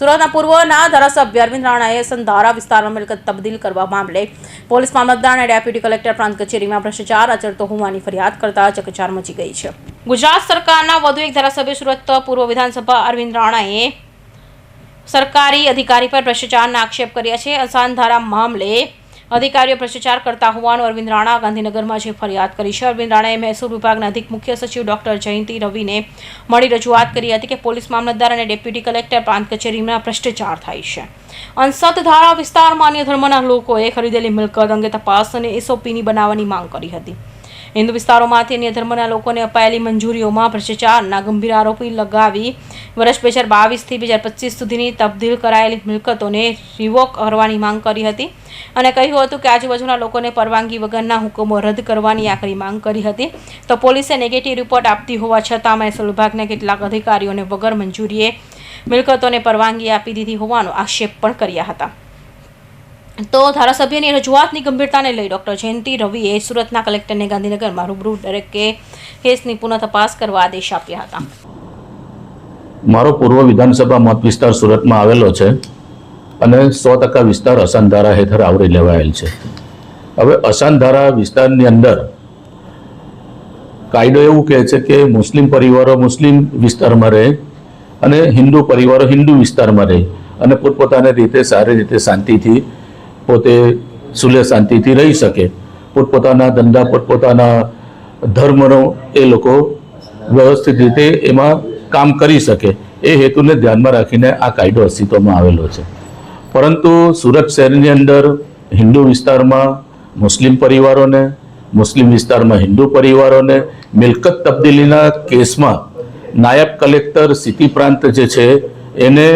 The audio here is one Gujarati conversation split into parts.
સુરતના પૂર્વના ધારાસભ્ય અરવિંદ રાણાએ સંધારા વિસ્તારમાં મિલકત તબદીલ કરવા મામલે પોલીસ મામલતદાર અને ડેપ્યુટી કલેક્ટર પ્રાંત કચેરીમાં ભ્રષ્ટાચાર આચરતો હોવાની ફરિયાદ કરતા ચકચાર મચી ગઈ છે. ગુજરાત સરકારના વધુ એક ધારાસભ્ય સુરત પૂર્વ વિધાનસભા અરવિંદ રાણાએ સરકારી અધિકારી પર ભ્રષ્ટાચારના આક્ષેપ કર્યા છે. અસાનધારા મામલે અધિકારીઓ ભ્રષ્ટાચાર કરતા હોવાનું અરવિંદ રાણા ગાંધીનગરમાં જે ફરિયાદ કરી છે. અરવિંદ રાણાએ મહેસૂલ વિભાગના અધિક મુખ્ય સચિવ ડોક્ટર જયંતિ રવિને મળી રજૂઆત કરી હતી કે પોલીસ મામલતદાર અને ડેપ્યુટી કલેક્ટર પ્રાંત કચેરીમાં ભ્રષ્ટાચાર થાય છે. અંસત ધારા વિસ્તારમાં અન્ય ધર્મના લોકોએ ખરીદેલી મિલકત અંગે તપાસ અને એસઓપીની બનાવવાની માંગ કરી હતી. હિન્દુ વિસ્તારોમાંથી અન્ય ધર્મના લોકોને અપાયેલી મંજૂરીઓમાં ભ્રષ્ટાચારના ગંભીર આરોપી લગાવી વર્ષ બે હજાર બાવીસથી બે હજાર પચીસ સુધીની તબદીલ કરાયેલી મિલકતોને રિવોક કરવાની માંગ કરી હતી અને કહ્યું હતું કે આજુબાજુના લોકોને પરવાનગી વગરના હુકમો રદ કરવાની આખરી માંગ કરી હતી. તો પોલીસે નેગેટિવ રિપોર્ટ આપતી હોવા છતાં મહેસૂલ વિભાગના કેટલાક અધિકારીઓને વગર મંજૂરીએ મિલકતોને પરવાનગી આપી દીધી હોવાનો આક્ષેપ પણ કર્યા હતા. તો ધારાસભ્યની રજૂઆતની ગંભીરતાને લઈ ડોક્ટર જયંતિ રવિએ સુરતના કલેક્ટરને ગાંધીનગરમાં રૂબરૂ દરેકે કેસની પુનઃ તપાસ કરવા આદેશ આપ્યા હતા. મારો પૂર્વ વિધાનસભા મત વિસ્તાર સુરતમાં આવેલો છે અને સો ટકા વિસ્તાર અસાનધારા હેઠળ આવરી લેવાયેલ છે. હવે અસાનધારા વિસ્તારની અંદર કાયદો એવું કહે છે કે મુસ્લિમ પરિવારો મુસ્લિમ વિસ્તારમાં રહે અને હિન્દુ પરિવારો હિન્દુ વિસ્તારમાં રહે અને પોતપોતાની રીતે સારી રીતે શાંતિથી પોતે સુલે શાંતિથી રહી શકે. પોતપોતાના ધંધા, પોતપોતાના ધર્મનો એ લોકો વ્યવસ્થિત રીતે એમાં કામ કરી શકે, એ હેતુને ધ્યાનમાં રાખીને આ કાયદો અસ્તિત્વમાં આવેલો છે. પરંતુ સુરત શહેરની અંદર હિન્દુ વિસ્તારમાં મુસ્લિમ પરિવારોને, મુસ્લિમ વિસ્તારમાં હિન્દુ પરિવારોને મિલકત તબદીલીના કેસમાં નાયબ કલેક્ટર સિટી પ્રાંત જે છે, એને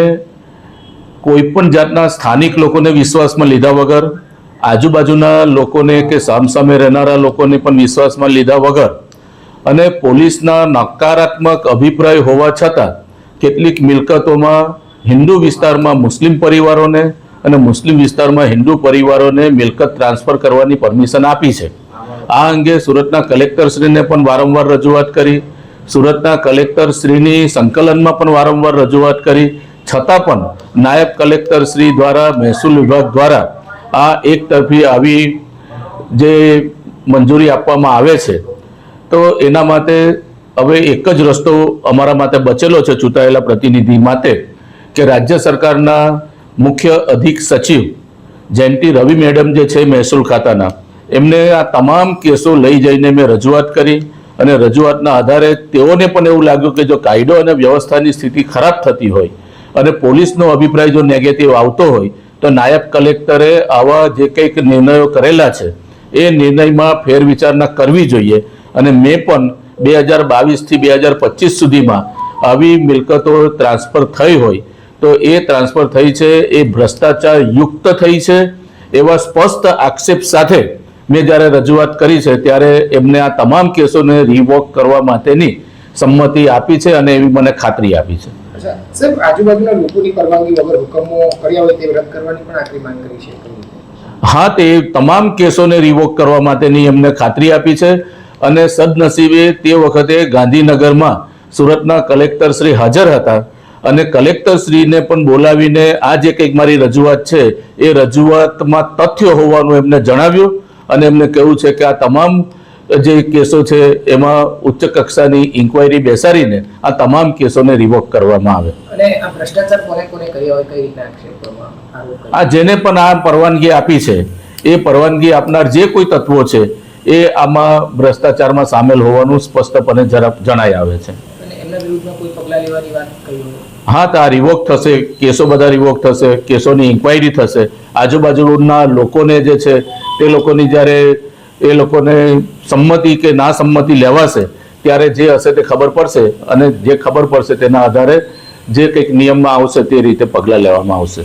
કોઈ પણ જાતના સ્થાનિક લોકોને વિશ્વાસમાં લીધા વગર, આજુબાજુના લોકોને કે સામસામે રહેનારા લોકોને પણ વિશ્વાસમાં લીધા વગર અને પોલીસના નકારાત્મક અભિપ્રાય હોવા છતાં કેટલીક મિલકતોમાં હિન્દુ વિસ્તારમાં મુસ્લિમ પરિવારોને અને મુસ્લિમ વિસ્તારમાં હિન્દુ પરિવારોને મિલકત ટ્રાન્સફર કરવાની પરમિશન આપી છે. આ અંગે સુરતના કલેક્ટરશ્રીને પણ વારંવાર રજૂઆત કરી, સુરતના કલેક્ટરશ્રીની સંકલનમાં પણ વારંવાર રજૂઆત કરી, છતાં પણ નાયબ કલેક્ટરશ્રી દ્વારા, મહેસૂલ વિભાગ દ્વારા આ એક તરફી આવી જે મંજૂરી આપવામાં આવે છે તો એના માટે હવે એક જ રસ્તો અમારા માટે બચેલો છે ચૂંટાયેલા પ્રતિનિધિ માટે, કે રાજ્ય સરકારના મુખ્ય અધિક સચિવ જયંતિ રવિ મેડમ જે છે મહેસૂલ ખાતાના, એમને આ તમામ કેસો લઈ જઈને મેં રજૂઆત કરી અને રજૂઆતના આધારે તેઓને પણ એવું લાગ્યું કે જો કાયદો અને વ્યવસ્થાની સ્થિતિ ખરાબ થતી હોય અને પોલીસનો અભિપ્રાય જો નેગેટિવ આવતો હોય, તો નાયબ કલેક્ટરે આવા જે કંઈક નિર્ણયો કરેલા છે એ નિર્ણયમાં ફેરવિચારણા કરવી જોઈએ અને મેં પણ બે હજાર બાવીસથી બે હજાર પચીસ સુધીમાં આવી મિલકતો ટ્રાન્સફર થઈ હોય તો એ ટ્રાન્સફર થઈ છે, એ ભ્રષ્ટાચાર યુક્ત થઈ છે એવા સ્પષ્ટ આક્ષેપ સાથે મેં જ્યારે રજૂઆત કરી છે ત્યારે એમને આ તમામ કેસોને રિવોક કરવા માટેની સંમતિ આપી છે અને એવી મને ખાતરી આપી છે આજુબાજુના લોકોની પરવાનગી વગર હુકમો કર્યા હોય તે રદ કરવાની પણ આખરી માંગ કરી છે? હા, તે તમામ કેસોને રિવોક કરવા માટેની એમને ખાતરી આપી છે અને સદનસીબે તે વખતે ગાંધીનગરમાં સુરતના કલેક્ટર શ્રી હાજર હતા અને કલેક્ટર શ્રીને પણ બોલાવીને આ જે કંઈક મારી રજૂઆત છે, એ રજૂઆતમાં તથ્ય હોવાનું એમને જણાવ્યું અને એમને કહ્યું છે કે આ તમામ જે કેસો છે એમાં ઉચ્ચ કક્ષાની ઇન્કવાયરી બેસાડીને આ તમામ કેસોને રિવોક કરવામાં આવે. અને આ ભ્રષ્ટાચાર કોને કોને કર્યા હોય કઈ રીતના આક્ષેપ કરવા આરોપ કર્યો? આ જેને પણ આ પરવાનગી આપી છે એ પરવાનગી આપનાર જે કોઈ તત્વો છે એ આમાં ભ્રષ્ટાચારમાં સામેલ હોવાનું સ્પષ્ટપણે જરા જણાઈ આવે છે. હા તો આ રિવોક થશે કેસો બધા રિવોક થશે કેસોની ઇન્ક્વાયરી થશે. આજુબાજુના લોકોને જે છે તે લોકોની જ્યારે એ લોકોને સંમતિ કે ના સંમતિ લેવાશે, ત્યારે જે હશે તે ખબર પડશે અને જે ખબર પડશે તેના આધારે જે કંઈક નિયમમાં આવશે તે રીતે પગલાં લેવામાં આવશે.